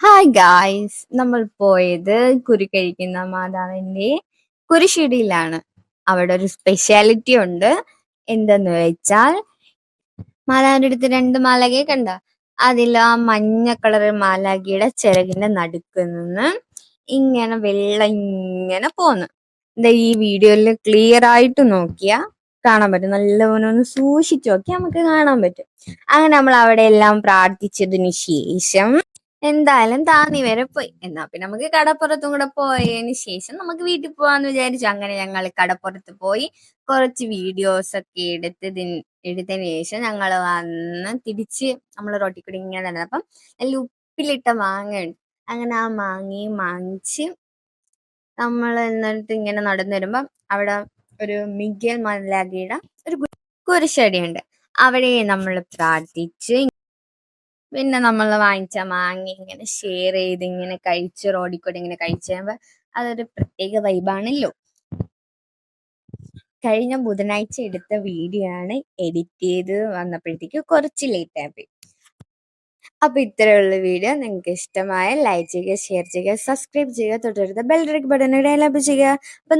Hi guys നമ്മൾ പോയത് കുരി കഴിക്കുന്ന മാതാവിന്റെ കുരിശിടിയിലാണ് അവിടെ ഒരു സ്പെഷ്യാലിറ്റി ഉണ്ട്. എന്തെന്ന് വെച്ചാൽ മാതാവിന്റെ അടുത്ത് രണ്ട് മാലകയെ കണ്ട? അതിൽ ആ മഞ്ഞ കളർ മാലാഖിയുടെ ചിറകിന്റെ നടുക്ക് നിന്ന് ഇങ്ങനെ വെള്ളം ഇങ്ങനെ പോന്നു. എന്താ ഈ വീഡിയോയിൽ ക്ലിയർ ആയിട്ട് നോക്കിയാ കാണാൻ പറ്റും. നല്ലപോലെ ഒന്ന് സൂക്ഷിച്ചു നോക്കി നമുക്ക് കാണാൻ പറ്റും. അങ്ങനെ നമ്മൾ അവിടെ എല്ലാം പ്രാർത്ഥിച്ചതിന് ശേഷം എന്തായാലും താന്നി വരെ പോയി. എന്നാ പിന്നെ നമുക്ക് കടപ്പുറത്തും കൂടെ പോയതിനു ശേഷം നമുക്ക് വീട്ടിൽ പോവാന്ന് വിചാരിച്ചു. അങ്ങനെ ഞങ്ങൾ കടപ്പുറത്ത് പോയി കുറച്ച് വീഡിയോസ് ഒക്കെ എടുത്തതിന് എടുത്തതിന് ശേഷം ഞങ്ങൾ വന്ന് തിരിച്ച് നമ്മൾ റോട്ടിൽ കൂടി ഇങ്ങനെ അപ്പം നല്ല ഉപ്പിലിട്ട മാങ്ങ ഉണ്ട്. അങ്ങനെ ആ മാങ്ങയും വാങ്ങിച്ച് നമ്മൾ എന്നിട്ട് ഇങ്ങനെ നടന്നു വരുമ്പം അവിടെ ഒരു മിഗേൽ മലാഗയുടെ ഒരു കുരിശടിയുണ്ട് അവിടെ നമ്മൾ പ്രാർത്ഥിച്ച് പിന്നെ നമ്മൾ വാങ്ങിച്ച മാങ്ങി ഇങ്ങനെ ഷെയർ ചെയ്ത് ഇങ്ങനെ കഴിച്ച് റോഡിൽ കൂടെ ഇങ്ങനെ കഴിച്ച് അതൊരു പ്രത്യേക വൈബാണല്ലോ കഴിഞ്ഞ ബുധനാഴ്ച എടുത്ത വീഡിയോ ആണ് എഡിറ്റ് ചെയ്ത് വന്നപ്പോഴത്തേക്ക് കുറച്ച് ലേറ്റ് ആയി. അപ്പൊ ഇത്രയുള്ള വീഡിയോ നിങ്ങൾക്ക് ഇഷ്ടമായ ലൈക്ക് ചെയ്യുക ഷെയർ ചെയ്യുക സബ്സ്ക്രൈബ് ചെയ്യുക. തൊട്ടടുത്ത ബെൽ ബട്ടൺ ഇടാൻ ചെയ്യുക. അപ്പൊ